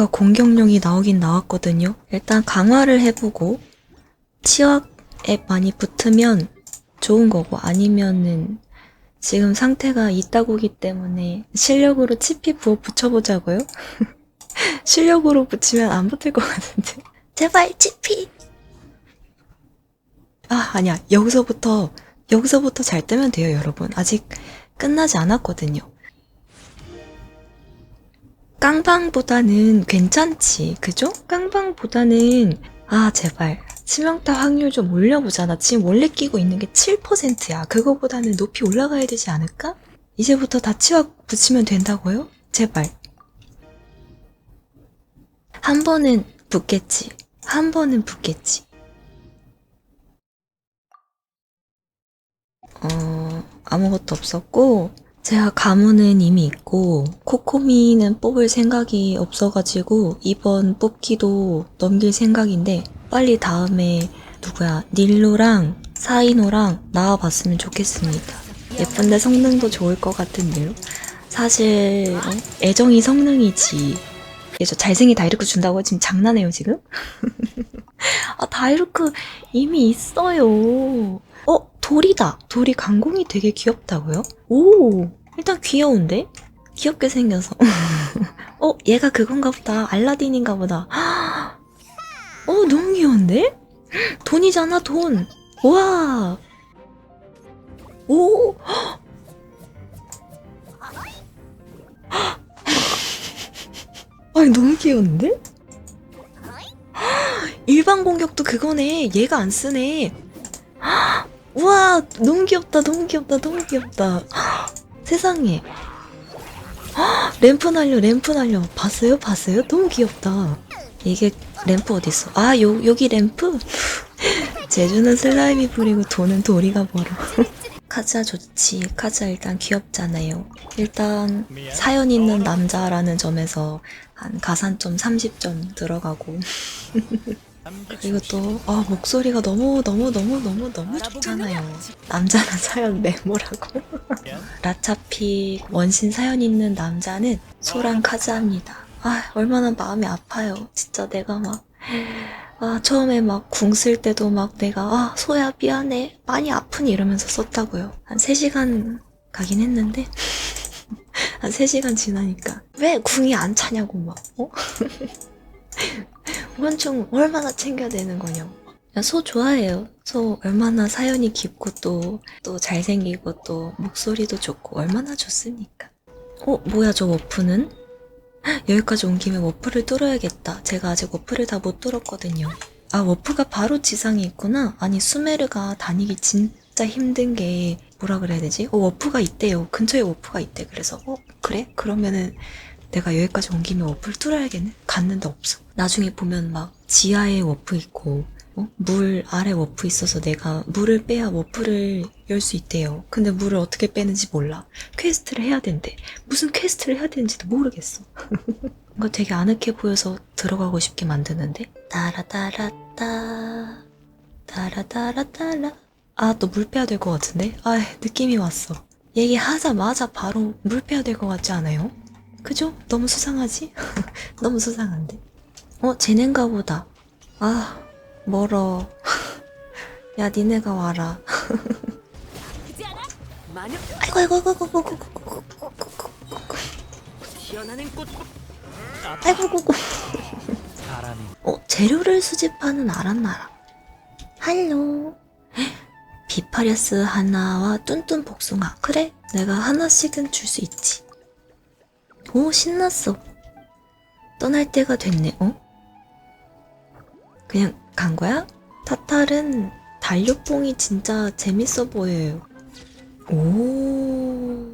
뭔가 공격력이 나오긴 나왔거든요. 일단 강화를 해보고 치확에 많이 붙으면 좋은 거고 아니면은 지금 상태가 이따구기 때문에 실력으로 치피 부어 붙여보자고요? 실력으로 붙이면 안 붙을 것 같은데. 제발 치피! 아, 아니야. 여기서부터, 여기서부터 잘 뜨면 돼요, 여러분. 아직 끝나지 않았거든요. 깡방보다는 괜찮지, 그죠? 깡방보다는, 아, 제발. 치명타 확률 좀 올려보자. 나 지금 원래 끼고 있는 게 7%야. 그거보다는 높이 올라가야 되지 않을까? 이제부터 다 치와 붙이면 된다고요? 제발. 한 번은 붙겠지. 한 번은 붙겠지. 어, 아무것도 없었고, 제가 가문은 이미 있고, 코코미는 뽑을 생각이 없어가지고, 이번 뽑기도 넘길 생각인데, 빨리 다음에 누구야, 닐로랑 사이노랑 나와봤으면 좋겠습니다. 예쁜데 성능도 좋을 것 같은데요. 사실, 어? 애정이 성능이지. 얘저 잘생긴 다이루크 준다고 지금 장난해요, 지금? 아, 다이루크 이미 있어요. 어, 돌이다. 돌이 강공이 되게 귀엽다고요? 오, 일단 귀여운데? 귀엽게 생겨서. 어, 얘가 그건가 보다. 알라딘인가 보다. 어, 너무 귀여운데? 돈이잖아, 돈. 와. 오. 아니, 너무 귀여운데? 일반 공격도 그거네. 얘가 안 쓰네. 우와, 너무 귀엽다, 너무 귀엽다, 너무 귀엽다. 세상에. 램프 날려, 램프 날려. 봤어요? 봤어요? 너무 귀엽다. 이게 램프 어딨어? 아, 요, 여기 램프? 제주는 슬라임이 부리고 돈은 도리가 벌어. 카자 좋지. 카자 일단 귀엽잖아요. 일단 사연 있는 남자라는 점에서 한 가산점 30점 들어가고 그리고 또 아, 목소리가 너무 너무 너무 너무 너무 좋잖아요. 남자는 사연 메모라고. 라차피 원신 사연 있는 남자는 소랑 카즈합니다. 아 얼마나 마음이 아파요. 진짜 내가 막 아, 처음에 막 궁 쓸 때도 막 내가, 아, 소야, 미안해. 많이 아프니 이러면서 썼다고요. 한 3시간 가긴 했는데, 한 3시간 지나니까, 왜 궁이 안 차냐고 막, 어? 원충 얼마나 챙겨야 되는 거냐고. 야, 소 좋아해요. 소 얼마나 사연이 깊고 또, 또 잘생기고 또 목소리도 좋고 얼마나 좋습니까? 어, 뭐야, 저 워프는? 여기까지 온 김에 워프를 뚫어야겠다. 제가 아직 워프를 다 못 뚫었거든요. 아, 워프가 바로 지상에 있구나. 아니, 수메르가 다니기 진짜 힘든 게 뭐라 그래야 되지? 어, 워프가 있대요. 근처에 워프가 있대. 그래서 어, 그래? 그러면은 내가 여기까지 온 김에 워프를 뚫어야겠네. 갔는데 없어. 나중에 보면 막 지하에 워프 있고 어? 물 아래 워프 있어서 내가 물을 빼야 워프를 열 수 있대요. 근데 물을 어떻게 빼는지 몰라. 퀘스트를 해야 된대. 무슨 퀘스트를 해야 되는지도 모르겠어. 뭔가 되게 아늑해 보여서 들어가고 싶게 만드는데. 따라따라따 따라따라따라 아 또 물 빼야 될 것 같은데? 아 느낌이 왔어. 얘기하자마자 바로 물 빼야 될 것 같지 않아요? 그죠? 너무 수상하지? 너무 수상한데? 어 쟤넨가 보다. 아 멀어. 야 니네가 와라. 아이고 아이고 아이고 아이고 아이고 아이고 아이고 아이고 어, 재료를 수집하는 아란나라. 할로. 비파리아스 하나와 뚠뚠 복숭아. 그래, 내가 하나씩은 줄 수 있지. 오, 신났어. 떠날 때가 됐네, 어? 그냥 간 거야? 타탈은 달력봉이 진짜 재밌어 보여요. 오.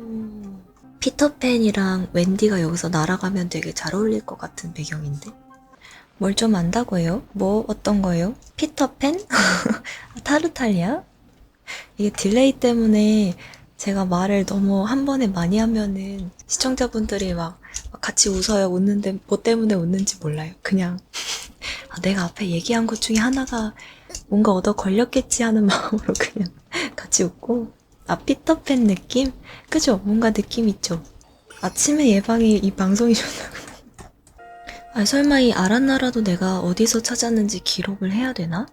피터팬이랑 웬디가 여기서 날아가면 되게 잘 어울릴 것 같은 배경인데. 뭘 좀 안다고요? 뭐 어떤 거요? 피터팬? 타르탈리아? 이게 딜레이 때문에 제가 말을 너무 한 번에 많이 하면은 시청자분들이 막 같이 웃어요. 웃는데 뭐 때문에 웃는지 몰라요. 그냥 아, 내가 앞에 얘기한 것 중에 하나가 뭔가 얻어 걸렸겠지 하는 마음으로 그냥 같이 웃고 아 피터팬 느낌? 그죠? 뭔가 느낌 있죠? 아침에 예방이 이 방송이 좋다고 아, 설마 이 아란나라도 내가 어디서 찾았는지 기록을 해야 되나?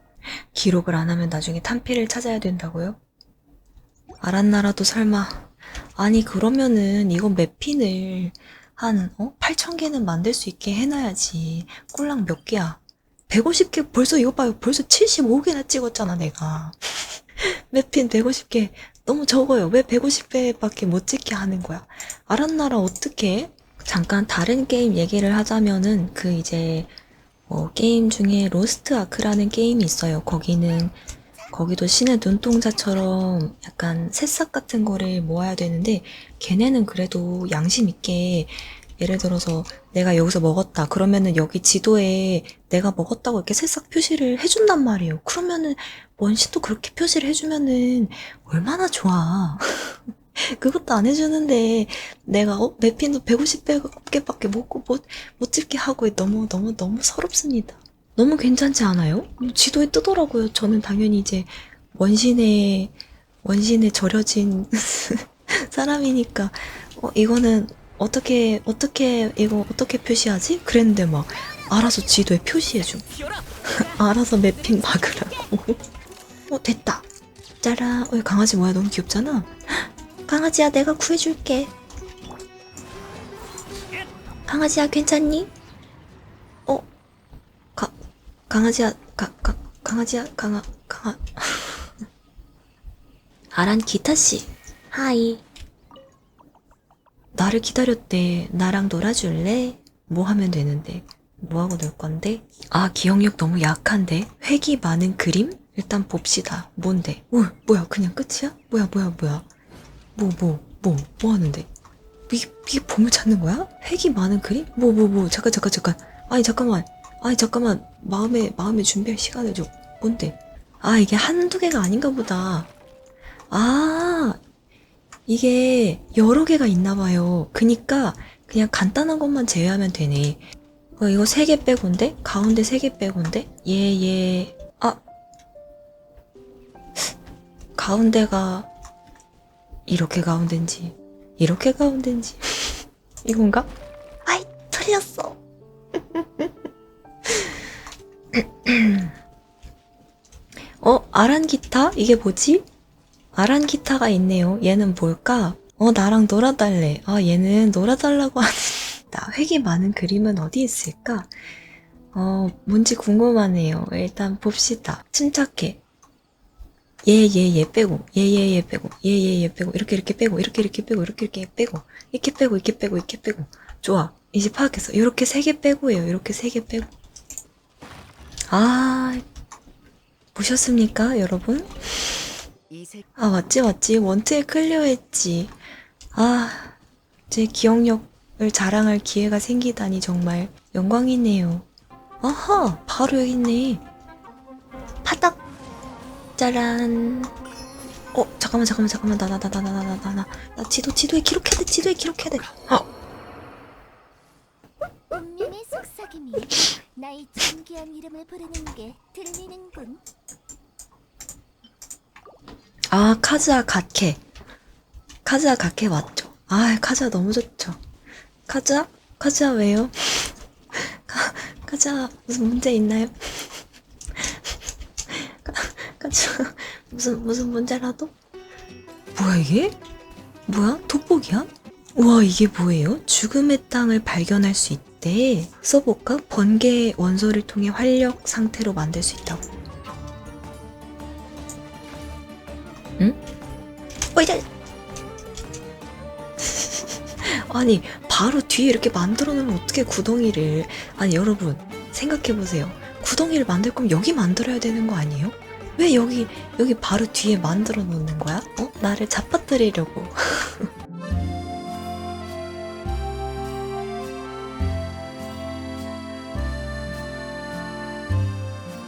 기록을 안 하면 나중에 탄피를 찾아야 된다고요? 아란나라도 설마 아니 그러면은 이건 맵핀을 한 어? 8,000개는 만들 수 있게 해놔야지. 꼴랑 몇 개야? 150개 벌써 이거 봐요. 벌써 75개나 찍었잖아 내가. 맵핀 150개. 너무 적어요. 왜 150개밖에 못 찍게 하는 거야? 아란나라 어떻게 잠깐 다른 게임 얘기를 하자면은 그 이제 어, 게임 중에 로스트 아크라는 게임이 있어요. 거기는 거기도 신의 눈동자처럼 약간 새싹 같은 거를 모아야 되는데 걔네는 그래도 양심 있게 예를 들어서 내가 여기서 먹었다 그러면은 여기 지도에 내가 먹었다고 이렇게 새싹 표시를 해준단 말이에요. 그러면은 원시도 그렇게 표시를 해주면은 얼마나 좋아. 그것도 안 해주는데 내가 어 맵핀도 150개 밖에 못, 못, 못 찍게 하고 너무 너무 너무 서럽습니다. 너무 괜찮지 않아요? 지도에 뜨더라고요. 저는 당연히 이제 원신에 원신에 절여진 사람이니까 어 이거는 어떻게 어떻게 이거 어떻게 표시하지? 그랬는데 막 알아서 지도에 표시해줌. 알아서 맵핀 막으라고. 어 됐다. 짜라. 어 강아지 뭐야 너무 귀엽잖아. 강아지야, 내가 구해줄게. 강아지야, 괜찮니? 어, 가, 강아지야, 가, 가, 강아지야, 강아, 강아. 아란 기타씨. 하이. 나를 기다렸대. 나랑 놀아줄래? 뭐 하면 되는데? 뭐 하고 놀 건데? 아, 기억력 너무 약한데? 획이 많은 그림? 일단 봅시다. 뭔데? 오, 뭐야, 그냥 끝이야? 뭐야, 뭐야, 뭐야. 뭐, 뭐, 뭐, 뭐 하는데? 이게, 이게 봄을 찾는 거야? 획이 많은 그림? 뭐, 뭐, 뭐, 잠깐, 잠깐, 잠깐. 아니, 잠깐만. 아니, 잠깐만. 마음에, 마음에 준비할 시간을 줘. 뭔데? 아, 이게 한두 개가 아닌가 보다. 아, 이게 여러 개가 있나 봐요. 그니까, 그냥 간단한 것만 제외하면 되네. 어, 이거 세 개 빼고인데? 가운데 세 개 빼고인데? 얘, 얘, 아. 가운데가, 이렇게 가운데인지 이렇게 가운데인지 이건가? 아이 틀렸어 어 아란 기타? 이게 뭐지? 아란 기타가 있네요 얘는 뭘까? 어 나랑 놀아달래 아 얘는 놀아달라고 하는 나 획이 많은 그림은 어디 있을까? 어 뭔지 궁금하네요 일단 봅시다 침착해 얘, 얘, 얘 빼고, 얘, 얘, 얘 빼고, 얘, 얘, 얘 빼고, 이렇게, 이렇게 빼고, 이렇게, 이렇게 빼고, 이렇게, 이렇게 빼고, 이렇게 빼고, 이렇게 빼고, 이렇게 빼고. 좋아. 이제 파악했어. 이렇게 세 개 빼고예요. 이렇게 세 개 빼고. 아, 보셨습니까, 여러분? 아, 맞지, 맞지. 원트에 클리어했지. 아, 제 기억력을 자랑할 기회가 생기다니 정말 영광이네요. 아하, 바로 여기 있네. 파닥! 짜란! 어, 잠깐만, 잠깐만, 잠깐만. 나, 나, 나, 나, 나, 나, 나, 나. 나 나, 지도, 지도에 기록해야 돼, 지도에 기록해야 돼. 아, 존귀한 이름을 부르는 게 들리는군. 아, 카즈아 갓케. 카즈아 갓케 맞죠? 아, 카즈아 너무 좋죠. 카즈아? 카즈아 왜요? 카, 카즈아 무슨 문제 있나요? 카, 카즈아 무슨 무슨 문제라도? 뭐야 이게? 뭐야? 돋보기야? 우와 이게 뭐예요? 죽음의 땅을 발견할 수 있 대. 써볼까? 번개 원소를 통해 활력 상태로 만들 수 있다고. 응? 어이자. 아니 바로 뒤에 이렇게 만들어 놓으면 어떻게 구덩이를 아니 여러분 생각해 보세요 구덩이를 만들 거면 여기 만들어야 되는 거 아니에요? 왜 여기 여기 바로 뒤에 만들어 놓는 거야? 어 나를 잡아뜨리려고